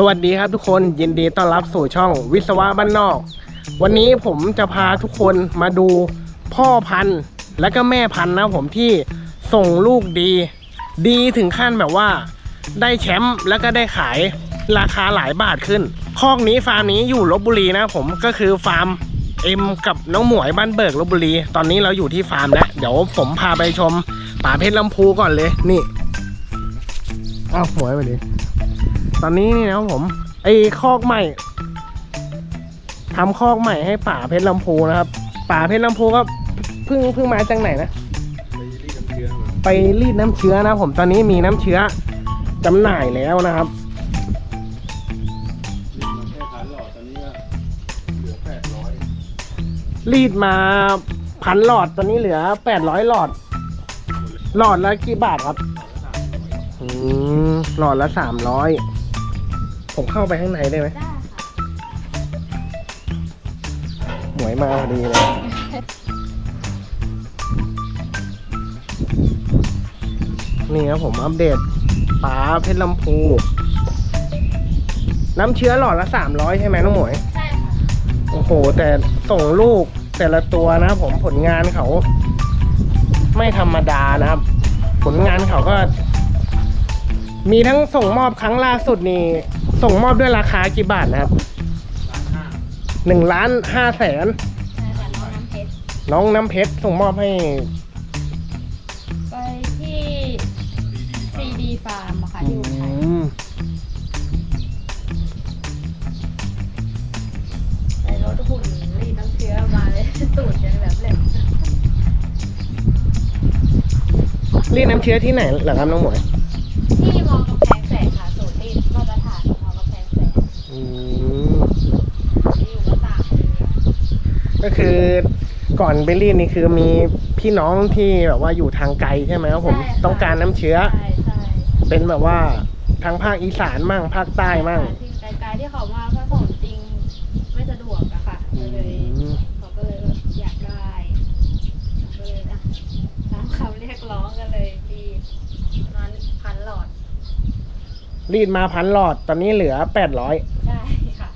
สวัสดีครับทุกคนยินดีต้อนรับสู่ช่องวิศวะบ้านนอก วันนี้ผมจะพาทุกคนมาดูพ่อพันธุ์และก็แม่พันธุ์นะผมที่ส่งลูกดี ดีถึงขั้นแบบว่า ได้แชมป์แล้วก็ได้ขายราคาหลายบาทขึ้น คอกนี้ฟาร์มนี้อยู่ลบบุรีนะผมก็คือฟาร์มเอ็มกับน้องหมวยบ้านเบิกลบบุรี ตอนนี้เราอยู่ที่ฟาร์มแล้วเดี๋ยวผมพาไปชมป่าเพชรลำพูก่อนเลยนี่อ้าวหมวยมาดิ ตอนนี้นี่นะครับผม ไอ้คอกใหม่ทำคอกใหม่ให้ป่าเพชรลำพูนะครับ ป่าเพชรลำพูก็เพิ่งเพิ่งมาจากไหนนะ ไปรีดน้ำเชื้อนะผมตอนนี้มีน้ำเชื้อจำหน่ายแล้วนะครับรีดมาพันหลอดตอนนี้เหลือแปดร้อยหลอด หลอดละกี่บาทครับหลอดละสามร้อย ผมเข้าไปข้างในได้ไหมได้ค่ะหมวยมาพอดีเลยนี่ครับผมอัปเดตป๋าเพชรลำพู น้ำเชื้อหลอดละสามร้อยใช่ไหมน้องหมวย ใช่ค่ะโอ้โห แต่ส่งลูกแต่ละตัวนะผมผลงานเขา ไม่ธรรมดานะครับ ผลงานเขาก็ มีทั้งส่งมอบครั้งล่าสุดนี่ ส่งมอบด้วยราคากี่บาทนะครับหนึ่งล้านห้าแสนใช่ค่ะน้องน้ำเพชรน้องน้ำเพชรส่งมอบให้ ไปที่ซีดีฟาร์มอะค่ะที่อุทัยอืมไปรถหุ่นรีดน้ำเชื้อมาเลยตูดยังแบบเหล็กเรียกน้ำเชื้อที่ไหนเหรอครับน้องหมวยที่มองกำแพงแสงค่ะสูตรรีดมาตรฐานของมองกำแพงแสง อืม ที่อยู่มาตากเรือ ก็คือก่อนไปรีดนี่คือมีพี่น้องที่แบบว่าอยู่ทางไกลใช่ไหมครับผมใช่ค่ะต้องการน้ำเชื้อ ใช่ใช่เป็นแบบว่าทางภาคอีสานมั่งภาคใต้มั่งที่ไกลๆที่เขามาผสมจริงไม่สะดวกอะค่ะก็เลยอืมเขาก็เลยแบบอยากได้ก็เลยนะตามคำเรียกร้องกันเลยดีนั้นพันหลอดรีดมาพันหลอดตอนนี้เหลือแปดร้อย ใช่ค่ะ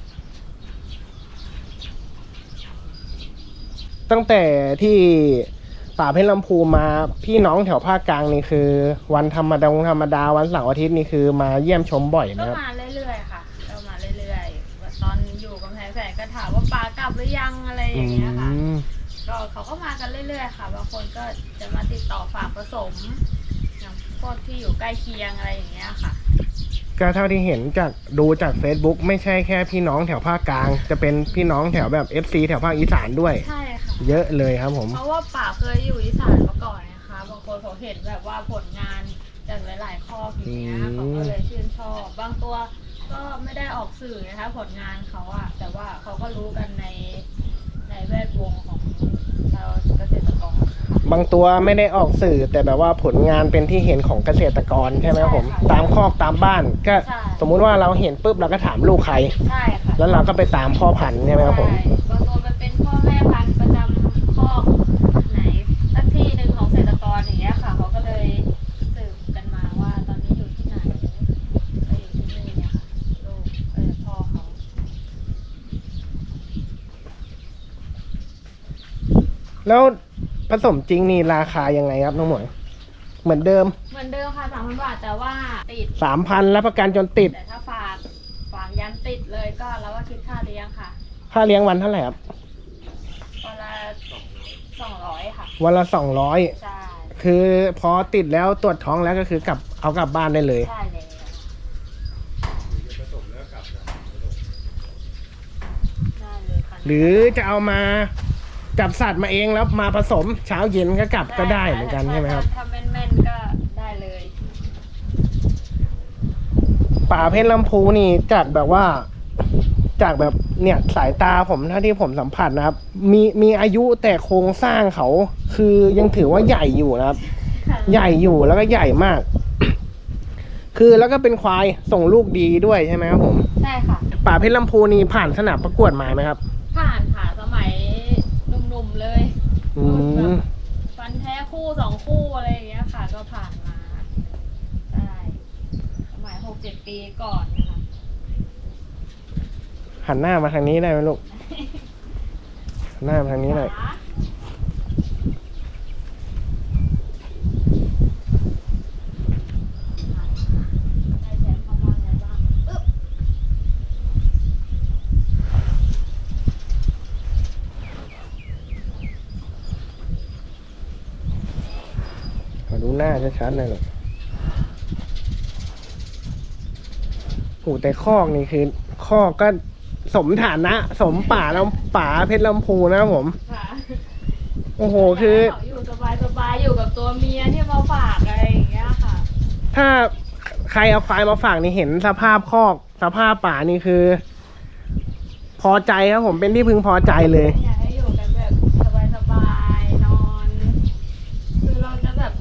ตั้งแต่ที่ป่าเพชรลำพูมาพี่น้องแถวภาคกลางนี่คือ วันธรรมดาธรรมดาวันเสาร์อาทิตย์นี่คือมาเยี่ยมชมบ่อยก็นะครับ มาเรื่อยๆค่ะก็มาเรื่อยๆว่าตอนอยู่กำแพงแสนก็ถามว่าปลากลับหรือยังอะไรอย่างเงี้ยค่ะ อืม ก็เขาก็มากันเรื่อยๆค่ะบางคนก็จะมาติดต่อฝากผสมอย่างพวกที่อยู่ใกล้เคียงอะไรอย่างเงี้ยค่ะ ก็เท่าที่เห็นจากดูจาก Facebook ไม่ใช่แค่พี่น้องแถวภาคกลาง จะเป็นพี่น้องแถวแบบ FC แถวภาคอีสานด้วย ใช่ค่ะ เยอะเลยครับผม เพราะว่าป่าเคยอยู่อีสานมาก่อนนะคะบางคนเขาเห็นแบบว่าผลงานจากหลาย ๆ ข้ออย่างเงี้ยอืม เขาก็เลยชื่นชอบ บางตัวก็ไม่ได้ออกสื่อนะคะผลงานเขาอะแต่ว่าเขาก็รู้กันในในแวดวงของชาวเกษตรกรค่ะ บางตัวไม่ได้ออกสื่อ แต่แบบว่าผลงานเป็นที่เห็นของเกษตรกรใช่ไหมครับผม ใช่ค่ะตามคอกตามบ้านก็ใช่ สมมุติว่าเราเห็นปุ๊บเราก็ถามลูกใคร ใช่ค่ะ แล้วเราก็ไปตามพ่อพันธุ์ใช่ไหมครับผม ใช่บางตัวมันเป็นพ่อแม่พันธุ์ประจำคอกไหนสักที่หนึ่งของเกษต รกรอย่างเงี้ยค่ะเขาก็เลยสืบกันมาว่าตอนนี้อยู่ที่ไหนก็อยู่ที่นี่เนี่ยค่ะลูกเออพ่อเขาแล้วผสมจริงนี่ราคายังไงครับน้องหมวย เหมือนเดิมเหมือนเดิมค่ะสามพันบาทแต่ว่าติด สามพันรับประกันจนติด แต่ถ้าฝากฝากยันติดเลยก็เราก็คิดค่าเลี้ยงค่ะค่าเลี้ยงวันเท่าไหร่ครับวันละสองร้อยค่ะ วันละสองร้อยใช่ คือพอติดแล้วตรวจท้องแล้วก็คือกลับเอากลับบ้านได้เลย ใช่เลยได้เลยค่ะหรือจะเอามาจับสัตว์มาเองแล้วมาผสมเช้าเย็นก็กลับก็ได้เหมือนกันใช่ไหมครับ ถ้าแม่นๆก็ได้เลยป่าเพชรลำพูนี่จากแบบว่า จากแบบ เนี่ยสายตาผมเท่าที่ผมสัมผัสนะครับ มีมีอายุแต่โครงสร้างเขา คือยังถือว่าใหญ่อยู่นะครับค่ะใหญ่อยู่แล้วก็ใหญ่มาก คือแล้วก็เป็นควายส่งลูกดีด้วยใช่ไหมครับผมใช่ค่ะ ป่าเพชรลำพูนี่ผ่านสนามประกวดมาไหมครับ ผ่านค่ะสมัยหนุ่มๆเลยอืมฟันแท้คู่สองคู่อะไรอย่างเงี้ยค่ะ ก็ผ่านมาได้สมัยหกเจ็ดปีก่อนนะคะ หันหน้ามาทางนี้ได้ไหมลูกหันหน้ามาทางนี้หน่อยดูหน้าชัดๆเลยลูกโอ้แต่คอกนี่คือคอกก็ สมฐานะ สมป่าลำป่าเพชรลำพูนะครับผม ค่ะโอ้โหคือ เขาอยู่สบายสบายๆอยู่กับตัวเมียที่มาฝากอะไรอย่างเงี้ยค่ะ ถ้าใครเอาควายมาฝากนี่เห็นสภาพคอก สภาพป่านี่คือ พอใจครับผมเป็นที่พึงพอใจเลยอยากให้อยู่กันแบบสบายๆนอน คือเราจะแบบ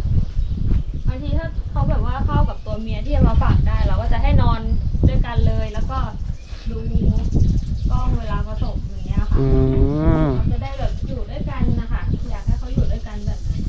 บางทีถ้าเขาแบบว่าเข้ากับตัวเมียที่เอามาฝากได้ เราก็จะให้นอนด้วยกันเลย แล้วก็ดูกล้องเวลาผสมอย่างเงี้ยค่ะ อืม เราจะได้แบบอยู่ด้วยกันนะคะ อยากให้เขาอยู่ด้วยกันแบบนั้น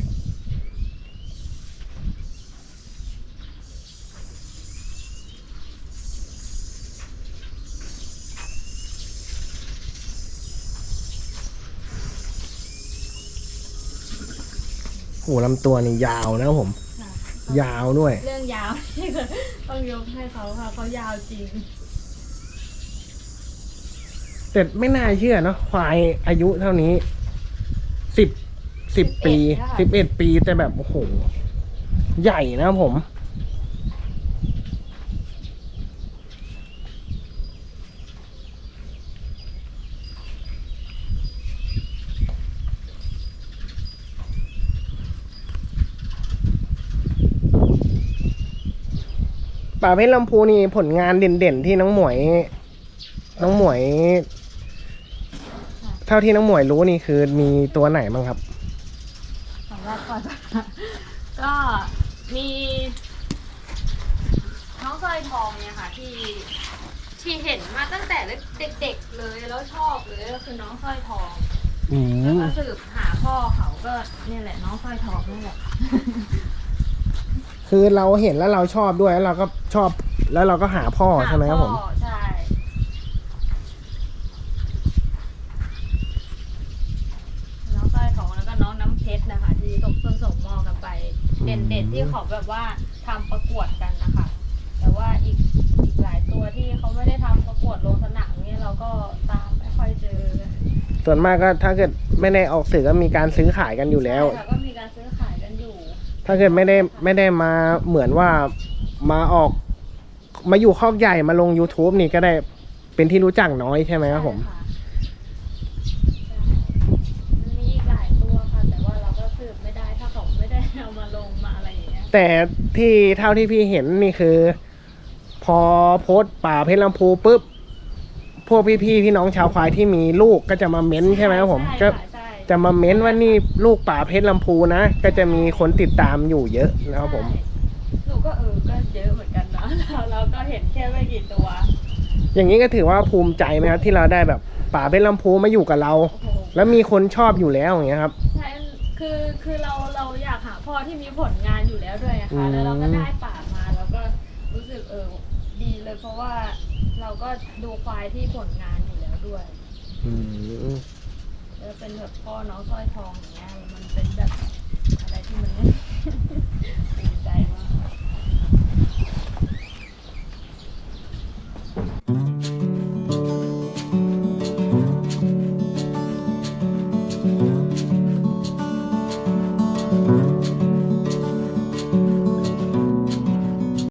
โอ้ลำตัวนี่ยาวนะครับผมค่ะยาวด้วย เรื่องยาวนี่คือต้องยกให้เขาค่ะเขายาวจริง แต่ไม่น่าเชื่อเนาะควายอายุเท่านี้สิบสิบปีสิบเอ็ดปีแต่แบบโอ้โห ใหญ่นะครับผม ป่าเพชรลำพูนี่ผลงานเด่นๆที่น้องหมวย น้องหมวย เท่าที่น้องหมวยรู้นี่คือมีตัวไหนบ้างครับสำหรับก่อนก็มี น้องสร้อยทองเนี่ยค่ะ ที่ที่เห็นมาตั้งแต่เด็กๆเลยแล้วชอบเลยก็คือน้องสร้อยทองอืแล้วมก็สืบหาพ่อเขาก็เนี่ยแหละน้องสร้อยทองนี่แหละ คือเราเห็นแล้วเราชอบด้วยแล้วเราก็ชอบแล้วเราก็หาพ่อใช่ไหมครับผมพ่อใช่น้องสร้อยทองแล้วก็น้องน้ำเพชรนะคะ ที่ส่งเพิ่งส่งมอบกันไป เด่นๆที่เขาแบบว่าทำประกวดกันนะคะ แต่ว่าอีกอีกหลายตัวที่เขาไม่ได้ทำประกวดลงสนามเนี่ยเราก็ตามไม่ค่อยเจอส่วนมากก็ถ้าเกิดไม่ได้ออกสื่อก็มีการซื้อขายกันอยู่แล้วใช่ค่ะก็ ถ้าเกิดไม่ได้ไม่ได้มาเหมือนว่ามาออก มาอยู่คอกใหญ่มาลง YouTube นี่ก็ได้เป็นที่รู้จักน้อยใช่ไหมครับผมใช่ค่ะใช่มันมีอีกหลายตัวค่ะ แต่ว่าเราก็สืบไม่ได้ถ้าเขาไม่ได้เอามาลงมาอะไรอย่างเงี้ยแต่ที่เท่าที่พี่เห็นนี่คือ พอโพสต์ป่าเพชรลำพูปุ๊บ พวกพี่ๆพี่น้องชาวควายที่มีลูกก็จะมาเม้นใช่ไหมครับผมใช่ก็ค่ะใช่ จะมาเม้นว่านี่ลูกป่าเพชรลำพูนะ ก็จะมีคนติดตามอยู่เยอะนะครับผมใช่หนูก็เออ ก็เยอะเหมือนกันนะเราเราก็เห็นแค่ไม่กี่ตัว อย่างนี้ก็ถือว่าภูมิใจไหมครับที่เราได้แบบป่าเพชรลำพูมาอยู่กับเรา โอ้โห แล้วมีคนชอบอยู่แล้วอย่างเงี้ยครับ ใช่คือคือเราเราอยากหาพ่อที่มีผลงานอยู่แล้วด้วยอะอืค่ะมแล้วเราก็ได้ป่ามาแล้วก็รู้สึกเออดีเลยเพราะว่าเราก็ดูควายที่ผลงานอยู่แล้วด้วย อืม จะเป็นแบบพ่อน้องสร้อยทองอย่างเงี้ยมันเป็นแบบ